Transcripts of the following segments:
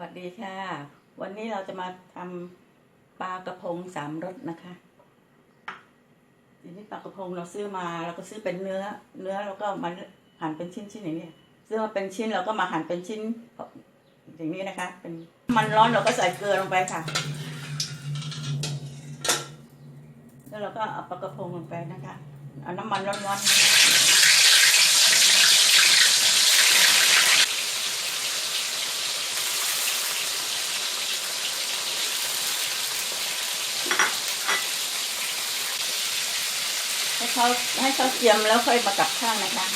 วัสดีค่ะ วันนี้เราจะมาทำปลากระพงสามรสนะคะทีนี้ปลากระพงเราซื้อมาเราก็ซื้อเป็นเนื้อ เนื้อเราก็มาหั่นเป็นชิ้นๆอย่างนี้ซื้อมาเป็นชิ้นเราก็มาหั่นเป็นชิ้นอย่างนี้นะคะ เป็นมันร้อนเราก็ใส่เกลือลงไปค่ะ แล้วเราก็เอาปลากระพงลงไปนะคะเอาน้ำมันร้อนๆ เขาให้เขาเจียมแล้วค่อยมากับข้างนะคะ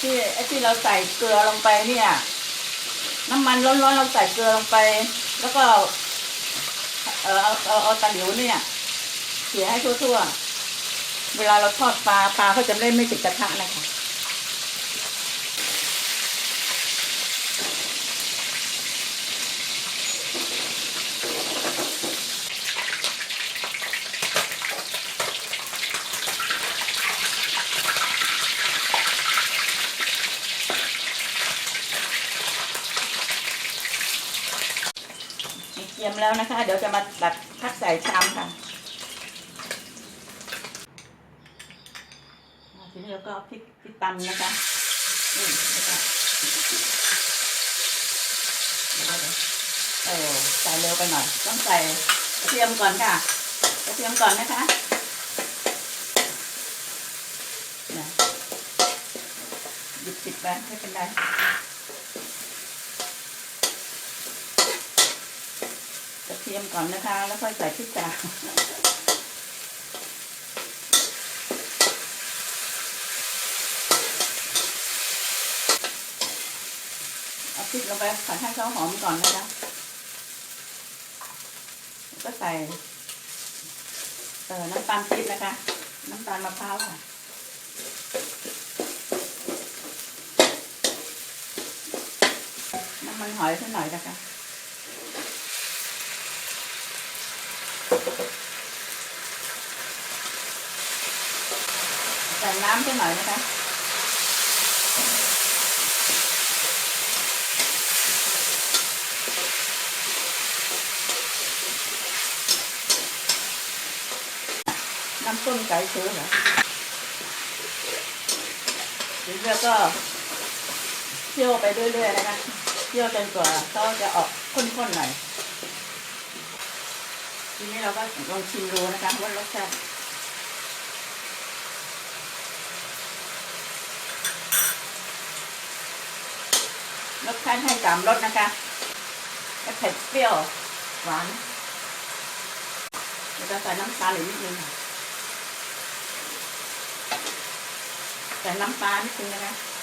ที่ไอ้ที่เราใส่เกลือลงไปเนี่ย น้ำมันร้อนๆเราใส่เกลือลงไป แล้วก็ เออเอาเอาเอาตะหลิวเนี่ยเขี่ยให้ทั่วๆเวลาเราทอดปลาปลาเขาจะไม่ไม่ติดกระทะนะคะ เตรียมแล้วนะคะ เดี๋ยวจะมาตัดพักใส่ชามค่ะทีนี้เราก็พริกพริกตำนะคะนี่นะคะเออใส่เร็วไปหน่อย ต้องใส่กระเทียมก่อนค่ะกระเทียมก่อนนะคะหยิบปิดไปไม่เป็นไร กระ เทียมก่อนนะคะ แล้วค่อยใส่พริกตาเอาพริกลงไปผัดให้เขาหอมก่อนนะคะก็ใส่เออน้ำตาลปี๊บนะคะ น้ำตาลมะพร้าวค่ะน้ำมันหอยสักหน่อยนะคะ ใส่น้ำไปหน่อยนะคะน้ำต้มไก่ซื้อเหรอหรือแล้วก็เคี่ยวไปเรื่อยๆนะคะเคี่ยวจนกว่าเขาจะออกข้นๆหน่อย ทีนี้เราก็ลองชิมดูนะคะว่ารสชาติรสชาติให้สามรสนะคะเผ็ดเปรี้ยวหวานเราจะใส่น้ำตาลอีกนิดนึงค่ะใส่น้ำปลนิดนึงนะคะ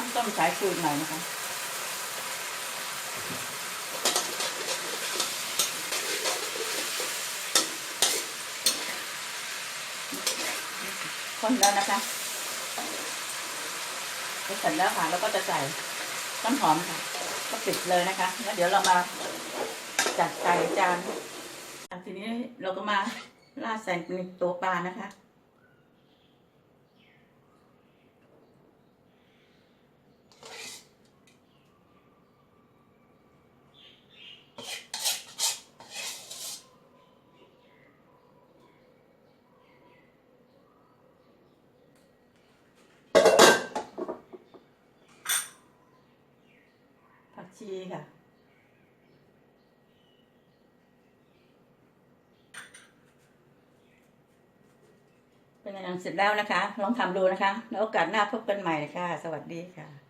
น้ำต้มสายชูหน่อยนะคะคนแล้วนะคะเสร็จแล้วค่ะแล้วก็จะใส่ต้นหอมค่ะ ก็ปิดเลยนะคะ แล้วเดี๋ยวเรามาจัดใส่จานทีนี้เราก็มาราดใส่ในตัวปลานะคะ ผักชีค่ะ เป็นไงเสร็จแล้วนะคะ ลองทำดูนะคะ แล้วโอกาสหน้าพบกันใหม่ค่ะ สวัสดีค่ะ